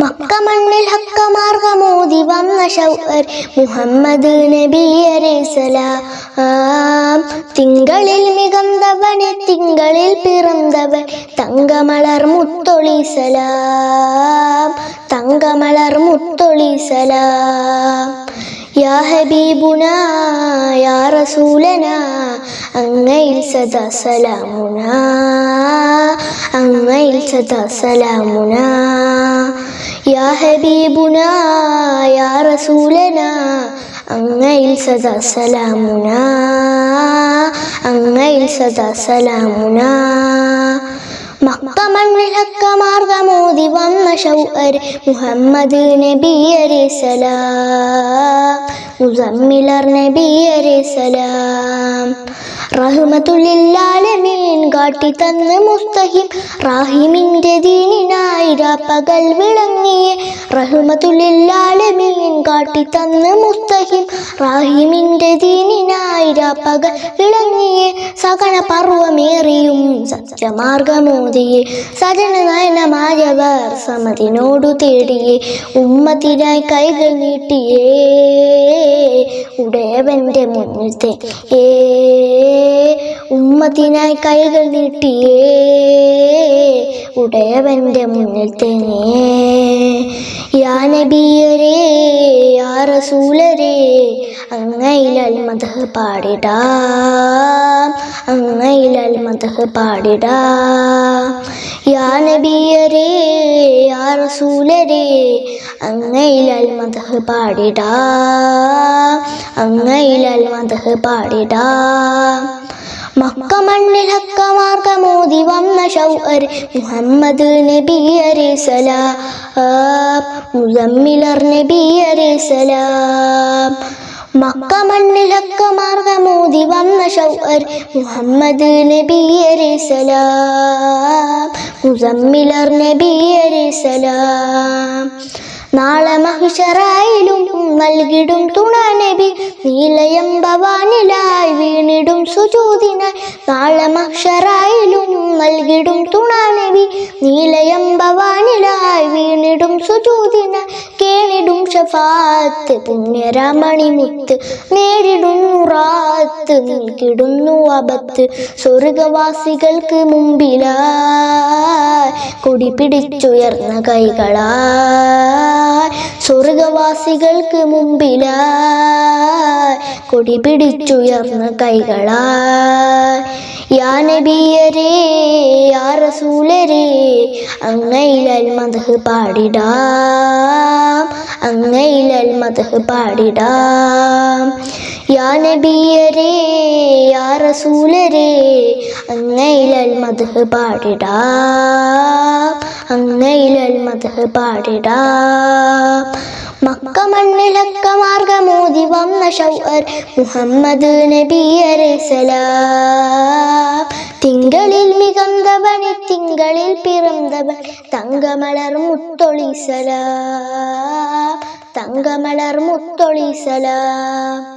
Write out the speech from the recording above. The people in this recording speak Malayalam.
മക്ക മണ്ണിൽ ഹക്ക മാർഗമോതി വന്ന ഷൗർ മുഹമ്മദ് നബി അലൈസലാം തിങ്കളിൽ മികന്തവനെ തിങ്കളിൽ പിറന്തവൻ തങ്കമലർ മുത്തൊളി സലാം. തങ്കമലർ മുത്തൊളി സലാം. യാ ഹബീബുന യാ റസൂലന അങ്ങയിൽ സദാ സലാമുന അങ്ങയിൽ സദാ സലാമുന. യാ ഹബീബുന യാ റസൂലന അങ്ങയിൽ സദാ സലാമുന അങ്ങയിൽ സദാ സലാമുന. മക്ക മണ്ണിലക്ക മാർഗമോതി വന്ന ഷൗർ മുഹമ്മദ് നബിയരെ സലാം മുസമ്മിലർ നബിയരെ സലാം. റഹ്മത്തുല്ലാലമീൻ കാട്ടി തന്ന് മുസ്തഹിം റാഹിമിന്റെ ദീനിനായി രാപ്പകൽ വിളങ്ങിയ. റഹ്മത്തുല്ലാലമീൻ കാട്ടി മുത്തഹിം റാഹിമിന്റെ ദീനിനായി രാപ്പകൽ ഇളങ്ങിയെ സകല പർവമേറിയും സത്യമാർഗമോദിയെ സജന നയനമായവർ സമതിനോടു തേടിയേ ഉമ്മത്തിനായി കൈകൾ നീട്ടിയേ ഉടയവന്റെ മുന്നിലത്തെ ഏ ഉമ്മത്തിനായി കൈകൾ നീട്ടിയേ ഉടയവന്റെ മുന്നിൽ തേനേ യാ നബിയരേ യാ റസൂലരേ അങ്ങയിലൽ മതഹ് പാടിടാം അങ്ങയിലൽ മതഹ് പാടിടാം. യാ നബിയരേ യാ റസൂലരേ അങ്ങയിലൽ മതഹ് പാടിടാം അങ്ങയിലൽ മതഹ് പാടിടാം. മക്ക മണ്ണിൽ ഹക്ക മാർഗമോതി മുഹമ്മദ് നബി നബിയരെ സലാം മുസമ്മിലർ നബിയരെ സലാം മക്ക മണ്ണിൽ ഹക്ക മാർഗമോതി വന്ന ഷൗഅർ മുഹമ്മദ് നബിയരെ സലാം മുസമ്മിലർ നബിയരെ സലാം നാളെ മഹിഷറായിലും നൽകിടും തുണ നബി. നീലയം ഭവാനിലായി വീണിടും സുജൂതിനായി നാളെ മഹിഷറായിലും നൽകിടും തുണാനവി നബി നീലയം ഭവാനിലായി വീണിടും സുജൂതിനായി കേണിടും ഷഫാത്ത് പുണ്യരാമണി മുത്ത് നേരിടുന്നു റാത്ത് നിൽക്കിടുന്നു അബത്ത് സ്വർഗവാസികൾക്ക് മുമ്പിലായി കൊടി പിടിച്ചുയർന്ന കൈകളായി സ്വർഗവാസികൾക്ക് മുമ്പിലായി കൊടി പിടിച്ചുയർന്ന കൈകളായി യാ നബിയരേ യാ റസൂലരേ അങ്ങയിലൽ മതഹ് പാടിടാം അങ്ങയിലൽ മതഹ് പാടിടാം. യാ നബിയരേ യാ റസൂലരേ അങ്ങയിലൽ മതഹ് പാടിടാം അങ്ങയിലൽ മതഹ് പാടിടാം. ആക്കമണ്ണിളക്ക മാർഗമോതി വന്ന ഷൗർ മുഹമ്മദ് നബി അലൈസലാം തിങ്കളിൽ മികന്തവണി തിങ്കളിൽ പിറന്തവൻ തങ്കമലർ മുത്തൊളി സലാം. തങ്കമലർ മുത്തൊളി സലാം.